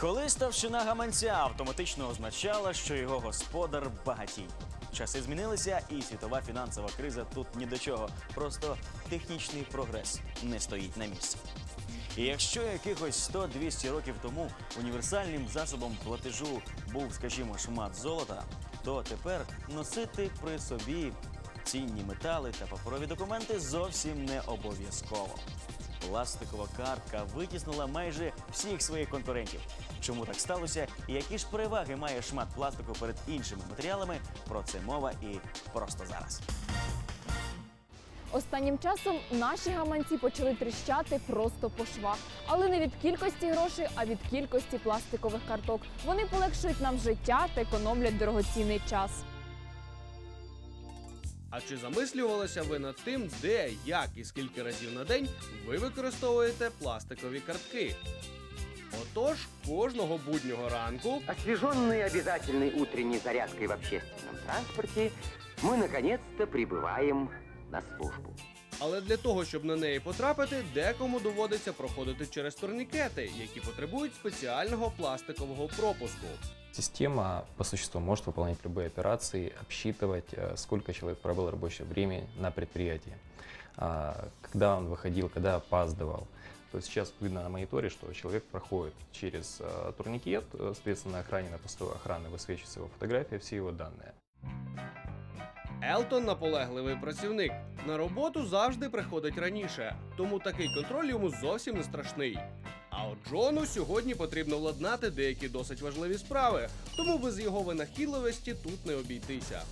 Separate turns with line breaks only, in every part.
Колись товщина гаманця автоматично означала, що його господар багатій. Часи змінилися, і світова фінансова криза тут ні до чого. Просто технічний прогрес не стоїть на місці. І якщо якихось 100-200 років тому універсальним засобом платежу був, скажімо, шмат золота, то тепер носити при собі цінні метали та паперові документи зовсім не обов'язково. Пластикова картка витіснила майже всіх своїх конкурентів. Чому так сталося і які ж переваги має шмат пластику перед іншими матеріалами? Про це мова і просто зараз.
Останнім часом наші гаманці почали тріщати просто по швах, але не від кількості грошей, а від кількості пластикових карток. Вони полегшують нам життя та економлять дорогоцінний час.
А чи замислювалися ви над тим, де, як і скільки разів на день ви використовуєте пластикові картки? Отож, кожного буднього ранку
Освеженные обязательной утренней зарядкой в общественном транспорте, мы наконец-то прибываем на службу.
Але для того, щоб на неї потрапити, декому доводиться проходити через турнікети, які потребують спеціального пластикового пропуску.
Система по существу может выполнять любые операции, обсчитывать, э, сколько человек пробыл рабочее время на предприятии, а, когда он выходил, когда опаздывал. То есть сейчас видно на мониторе, что человек проходит через э, турникет, э, соответственно, на охране, на посту охраны высвечивается его фотография, все его данные.
Елтон наполегливий працівник. На роботу завжди приходить раніше, тому такий контроль йому зовсім не страшний. А от Джону сьогодні потрібно владнати деякі досить важливі справи, тому без його винахідливості тут не обійтися.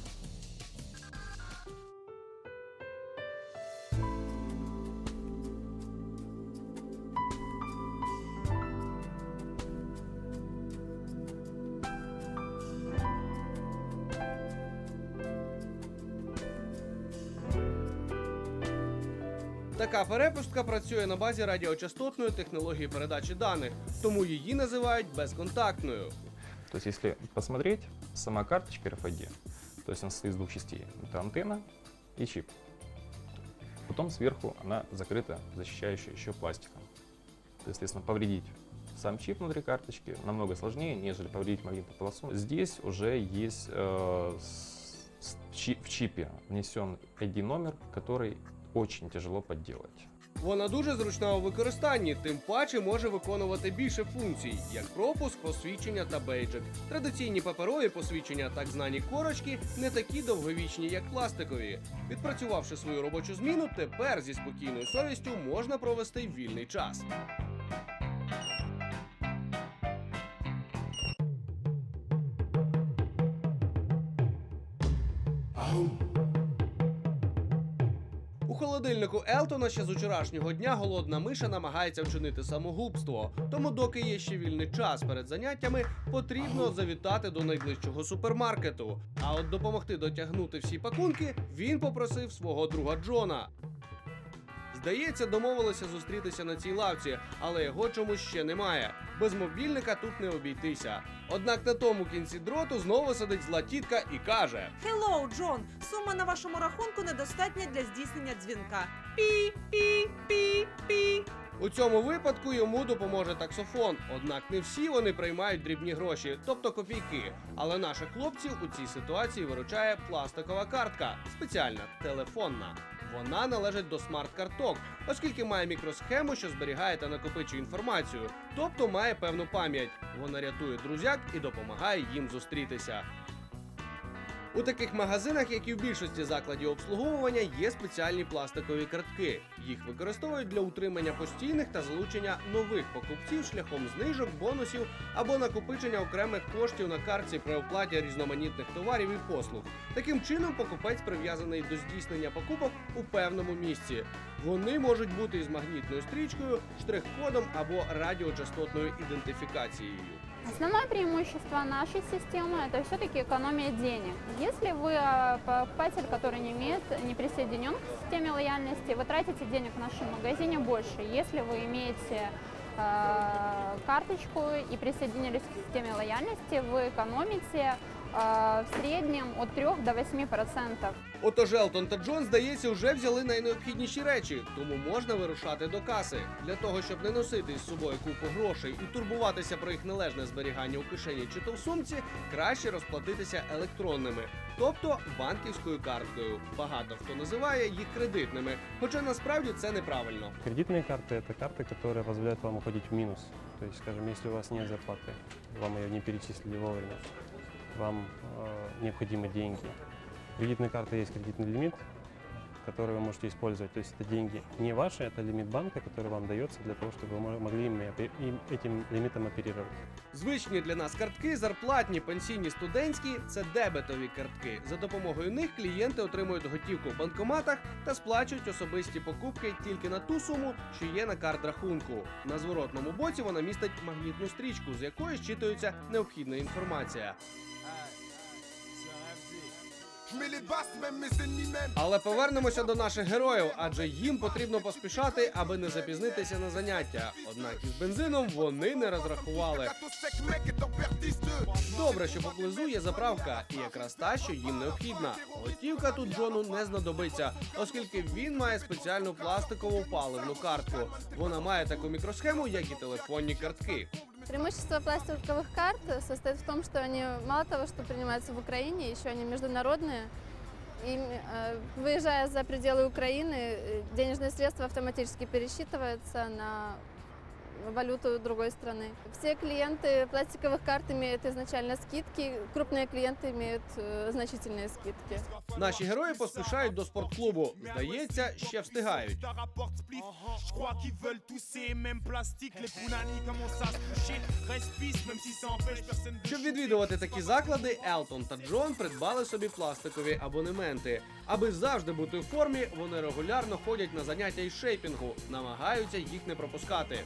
Така перепустка працює на базі радіочастотної технології передачі даних, тому її називають безконтактною.
То есть если посмотреть, сама карточка RFID, то есть она состоит из двух частей. Это антенна и чип. Потом сверху она закрыта защищающей еще пластиком. То есть, Соответственно, повредить сам чип внутри карточки намного сложнее, нежели повредить магнитную полосу. Здесь уже есть э, с- с- в чи- в чипе внесен ID-номер, который очень тяжело подделать.
Вона дуже зручна у використанні, тим паче може виконувати більше функцій, як пропуск, посвідчення та бейджик. Традиційні паперові посвідчення, так знані корочки, не такі довговічні, як пластикові. Відпрацювавши свою робочу зміну, тепер зі спокійною совістю можна провести вільний час. Холодильнику Елтона ще з учорашнього дня голодна миша намагається вчинити самогубство. Тому, доки є ще вільний час перед заняттями, потрібно завітати до найближчого супермаркету. А от допомогти дотягнути всі пакунки він попросив свого друга Джона. Здається, домовилися зустрітися на цій лавці, але його чомусь ще немає. Без мобільника тут не обійтися. Однак на тому кінці дроту знову сидить зла тітка і каже:
Хеллоу, Джон! Сума на вашому рахунку недостатня для здійснення дзвінка. Пі, пі, пі, пі.
У цьому випадку йому допоможе таксофон. Однак не всі вони приймають дрібні гроші, тобто копійки. Але наших хлопців у цій ситуації виручає пластикова картка, спеціальна телефонна. Вона належить до смарт-карток, оскільки має мікросхему, що зберігає та накопичує інформацію, тобто має певну пам'ять. Вона рятує друзяк і допомагає їм зустрітися. У таких магазинах, як і в більшості закладів обслуговування, є спеціальні пластикові картки. Їх використовують для утримання постійних та залучення нових покупців шляхом знижок, бонусів або накопичення окремих коштів на картці при оплаті різноманітних товарів і послуг. Таким чином, покупець прив'язаний до здійснення покупок у певному місці. Вони можуть бути із магнітною стрічкою, штрих-кодом або радіочастотною ідентифікацією.
Основное преимущество нашей системы – это все-таки экономия денег. Если вы э, покупатель, который не имеет, не присоединен к системе лояльности, вы тратите денег в нашем магазине больше. Если вы имеете э, карточку и присоединились к системе лояльности, вы экономите а, в среднем от 3 до 8 процентов.
Отож, Елтон та Джон, здається, вже взяли найнеобхідніші речі, тому можна вирушати до каси. Для того, щоб не носити із собою купу грошей і турбуватися про їх належне зберігання у кишені чи то в сумці, краще розплатитися електронними, тобто банківською карткою. Багато хто називає їх кредитними, хоча насправді це неправильно.
Кредитные карты – это карты, которые позволяют вам уходить в минус. То есть, скажем, если у вас нет зарплаты, вам ее не перечислили вовремя, вам э, необходимы деньги. У кредитной карты есть кредитный лимит, который вы можете использовать. То есть это деньги не ваши, это лимит банка, который вам дается для того, чтобы вы мо- могли ими опе- им- этим лимитом оперировать.
Звичні для нас картки, зарплатні, пенсійні, студентські це дебетові картки. За допомогою них клієнти отримують готівку в банкоматах та сплачують особисті покупки тільки на ту суму, що є на карт рахунку. На зворотному боці вона містить магнітну стрічку, з якої щитується необхідна інформація. Але повернемося до наших героїв, адже їм потрібно поспішати, аби не запізнитися на заняття. Однак із бензином вони не розрахували. Добре, що поблизу є заправка, і якраз та, що їм необхідна. Готівка тут Джону не знадобиться, оскільки він має спеціальну пластикову паливну картку. Вона має таку мікросхему, як і телефонні картки.
Преимущество пластиковых карт состоит в том, что они мало того, что принимаются в Украине, еще они международные. И э, выезжая за пределы Украины, э, денежные средства автоматически пересчитываются на валюту другой страны. Все клиенты пластиковых карт имеют изначально скидки, крупные клиенты имеют э, значительные скидки.
Наші герої поспішають до спортклубу. Здається, ще встигають.
Je crois qu'ils veulent tousser, même plastique, les punani commencent à se toucher. Reste pisse, même si ça empêche personne de
Щоб відвідувати такі заклади, Елтон та Джон придбали собі пластикові абонементи. Аби завжди бути в формі, вони регулярно ходять на заняття із шейпінгу, намагаються їх не пропускати.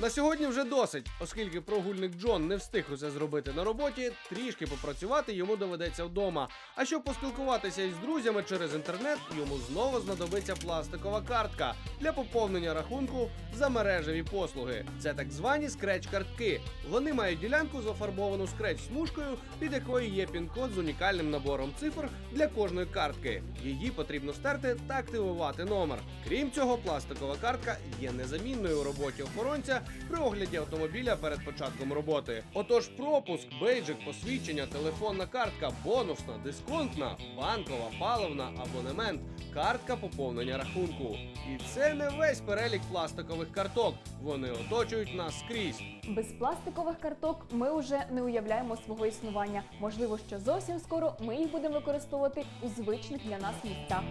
На сьогодні вже досить, оскільки прогульник Джон не встиг усе зробити на роботі, трішки попрацювати йому доведеться вдома. А щоб поспілкуватися із друзями через інтернет, йому знову знадобиться пластикова картка для поповнення рахунку за мережеві послуги. Це так звані скреч-картки. Вони мають ділянку зафарбовану скреч-смужкою, під якою є пін-код з унікальним набором цифр для кожної картки. Її потрібно стерти та активувати номер. Крім цього, пластикова картка є незамінною у роботі охоронця при огляді автомобіля перед початком роботи. Отож, пропуск, бейджик, посвідчення, телефонна картка, бонусна, дисконтна, банкова, паливна, абонемент, картка поповнення рахунку. І це не весь перелік пластикових карток. Вони оточують нас скрізь.
Без пластикових карток ми вже не уявляємо свого існування. Можливо, що зовсім скоро ми їх будемо використовувати у звичних для нас місцях.